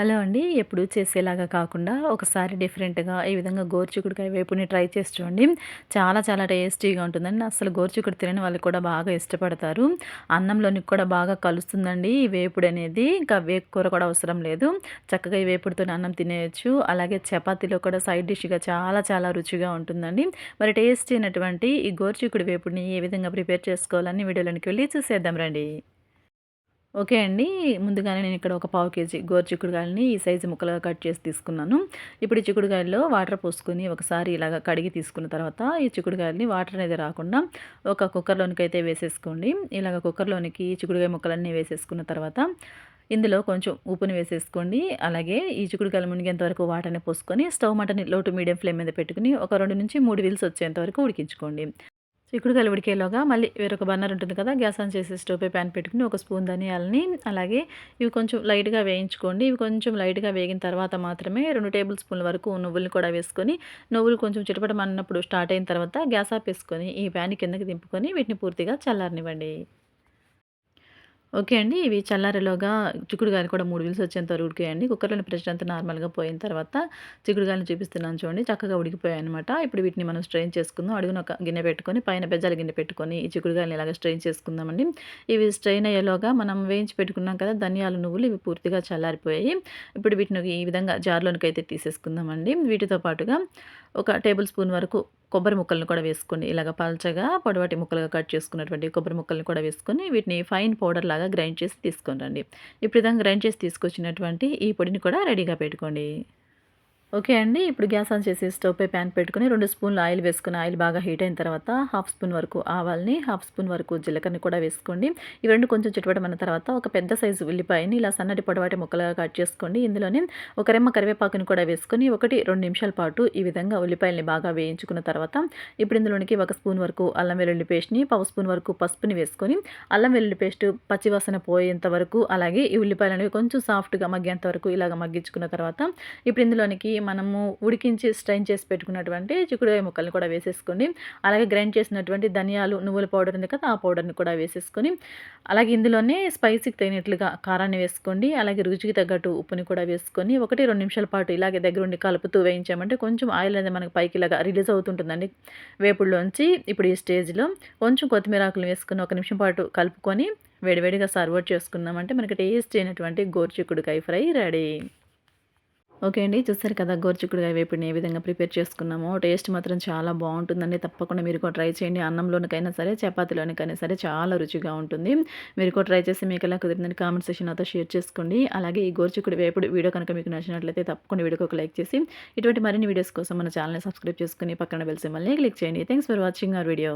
Hello అండి. ఎప్పుడు చేసేలాగా కాకుండా ఒకసారి డిఫరెంట్గా ఈ విధంగా గోర్చుకుడికాయ వేపుని ట్రై చేసి చూడండి. చాలా చాలా టేస్టీగా ఉంటుందండి. అసలు గోర్చుకుడు తినని వాళ్ళు కూడా బాగా ఇష్టపడతారు. అన్నంలోనికి కూడా బాగా కలుస్తుందండి ఈ వేపుడు అనేది. ఇంకా వేపుకూర కూడా అవసరం లేదు. చక్కగా ఈ వేపుడుతో అన్నం తినేయచ్చు. అలాగే చపాతీలో కూడా సైడ్ డిష్గా చాలా చాలా రుచిగా ఉంటుందండి. మరి టేస్టీ అయినటువంటి ఈ గోరుచిక్కుడు వేపుడిని ఏ విధంగా ప్రిపేర్ చేసుకోవాలని వీడియోలోనికి వెళ్ళి చూసేద్దాం రండి. ఓకే అండి. ముందుగానే నేను ఇక్కడ ఒక పావు కేజీ గోరు చిక్కుడుగాయలని ఈ సైజు ముక్కలుగా కట్ చేసి తీసుకున్నాను. ఇప్పుడు ఈ చిక్కుడుకాయల్లో వాటర్ పోసుకొని ఒకసారి ఇలాగ కడిగి తీసుకున్న తర్వాత ఈ చిక్కుడుగాయలని వాటర్ అనేది రాకుండా ఒక కుక్కర్లోనికి అయితే వేసేసుకోండి. ఇలాగ కుక్కర్లోనికి చిక్కుడుకాయ ముక్కలన్నీ వేసేసుకున్న తర్వాత ఇందులో కొంచెం ఉప్పుని వేసేసుకోండి. అలాగే ఈ చిక్కుడుకాయలు మునిగేంత వరకు వాటర్ని పోసుకొని స్టవ్ మటని లోటు మీడియం ఫ్లేమ్ మీద పెట్టుకుని ఒక రెండు నుంచి మూడు విల్స్ వచ్చేంత వరకు ఉడికించుకోండి. చిక్కుడుకాయలు ఉడికేలోగా మళ్ళీ వేరొక బర్నర్ ఉంటుంది కదా గ్యాస్ ఆన్ చేసి స్టవ్ పై ప్యాన్ పెట్టుకుని ఒక స్పూన్ ధనియాలని అలాగే ఇవి కొంచెం లైట్గా వేయించుకోండి. ఇవి కొంచెం లైట్గా వేగిన తర్వాత మాత్రమే రెండు టేబుల్ స్పూన్ల వరకు నువ్వులు కూడా వేసుకొని నువ్వులు కొంచెం చిటపటమన్నప్పుడు స్టార్ట్ అయిన తర్వాత గ్యాస్ ఆఫ్ వేసుకొని ఈ ప్యాన్ కిందకి దింపుకొని వీటిని పూర్తిగా చల్లారనివ్వండి. ఓకే అండి. ఇవి చల్లారేలోగా చిక్కుడుగాయలు కూడా మూడు విల్స్ వచ్చేంత వరకు ఉడికేయండి. కుక్కర్లోని ప్రెషర్ అంతా నార్మల్గా పోయిన తర్వాత చిక్కుడుగాయలు చూపిస్తున్నాను చూడండి. చక్కగా ఉడికిపోయాయి అనమాట ఇప్పుడు వీటిని మనం స్ట్రెయిన్ చేసుకుందాం. అడుగున ఒక గిన్నె పెట్టుకొని పైన బెజ్జాల గిన్నె పెట్టుకొని ఈ చిక్కుడుగాయలు ఇలాగ స్ట్రెయిన్ చేసుకుందామండి. ఇవి స్ట్రెయిన్ అయ్యేలోగా మనం వేయించి పెట్టుకున్నాం కదా ధనియాలు నువ్వులు ఇవి పూర్తిగా చల్లారిపోయాయి. ఇప్పుడు వీటిని ఈ విధంగా జార్లోనికి అయితే తీసేసుకుందామండి. వీటితో పాటుగా ఒక టేబుల్ స్పూన్ వరకు కొబ్బరి ముక్కలను కూడా వేసుకోండి ఇలాగ పల్చగా పొడవాటి ముక్కలుగా కట్ చేసుకున్నటువంటి కొబ్బరి ముక్కలను కూడా వేసుకొని వీటిని ఫైన్ పౌడర్ లాగా గ్రైండ్ చేసి తీసుకొని రండి. ఇప్పుడు విధంగా గ్రైండ్ చేసి తీసుకొచ్చినటువంటి ఈ పొడిని కూడా రెడీగా పెట్టుకోండి. ఓకే అండి ఇప్పుడు గ్యాస్ ఆన్ చేసి స్టవ్ పై ప్యాన్ పెట్టుకుని రెండు స్పూన్లు ఆయిల్ వేసుకుని ఆయిల్ బాగా హీట్ అయిన తర్వాత హాఫ్ స్పూన్ వరకు ఆవాల్ని హాఫ్ స్పూన్ వరకు జీలకర్రని కూడా వేసుకోండి. ఇవి రెండు కొంచెం చుట్టుపడమన్న తర్వాత ఒక పెద్ద సైజు ఉల్లిపాయని ఇలా సన్నటి పొడవాటి ముక్కలుగా కట్ చేసుకోండి ఇందులోనే ఒక రెమ్మ కరివేపాకుని కూడా వేసుకొని ఒకటి రెండు నిమిషాల పాటు ఈ విధంగా ఉల్లిపాయల్ని బాగా వేయించుకున్న తర్వాత ఇప్పుడు ఇందులోనికి ఒక స్పూన్ వరకు అల్లం వెల్లుల్లి పేస్ట్ని పావు స్పూన్ వరకు పసుపుని వేసుకొని అల్లం వెల్లుల్లి పేస్ట్ పచ్చివాసన పోయేంత వరకు అలాగే ఈ ఉల్లిపాయలు అనేవి కొంచెం సాఫ్ట్గా మగ్గేంత వరకు ఇలాగ మగ్గించుకున్న తర్వాత ఇప్పుడు ఇందులోనికి మనము ఉడికించి స్ట్రైన్ చేసి పెట్టుకున్నటువంటి చిక్కుడుకాయ ముక్కల్ని కూడా వేసేసుకోండి అలాగే గ్రైండ్ చేసినటువంటి ధనియాలు నువ్వుల పౌడర్ ఉంది కదా ఆ పౌడర్ని కూడా వేసేసుకొని అలాగే ఇందులోనే స్పైసీకి తగినట్లుగా కారాన్ని వేసుకోండి అలాగే రుచికి తగ్గట్టు ఉప్పుని కూడా వేసుకొని ఒకటి రెండు నిమిషాల పాటు ఇలాగే దగ్గర ఉండి కలుపుతూ వేయించామంటే కొంచెం ఆయిల్ అనేది మనకి పైకి ఇలాగా రిలీజ్ అవుతుంటుందండి. వేపుడులోంచి ఇప్పుడు ఈ స్టేజ్లో కొంచెం కొత్తిమీర ఆకులు వేసుకుని ఒక నిమిషం పాటు కలుపుకొని వేడివేడిగా సర్వ్ చేసుకుందామంటే మనకి టేస్ట్ అయినటువంటి గోరుచిక్కుడుకాయ ఫ్రై రెడీ. ఓకే అండి. చూస్తారు కదా గోరుచిక్కుడుకాయ వేపుడిని ఏ విధంగా ప్రిపేర్ చేసుకున్నామో. టేస్ట్ మాత్రం చాలా బాగుంటుందండి. తప్పకుండా మీరు కూడా ట్రై చేయండి. అన్నంలోనికైనా సరే చపాతీలోనికైనా సరే చాలా రుచిగా ఉంటుంది. మీరు కూడా ట్రై చేసి మీకు ఎలా కుదిరిందని కామెంట్ సెషన్ నాతో షేర్ చేసుకోండి. అలాగే ఈ గోరుచిక్కుడు వేపుడు వీడియో కనుక మీకు నచ్చినట్లయితే తప్పకుండా వీడియోకి ఒక లైక్ చేసి ఇటువంటి మరిన్ని వీడియోస్ కోసం మన ఛానల్ని సబ్స్క్రైబ్ చేసుకుని పక్కన వెలిసి మళ్ళీ క్లిక్ చేయండి. Thanks for watching our video.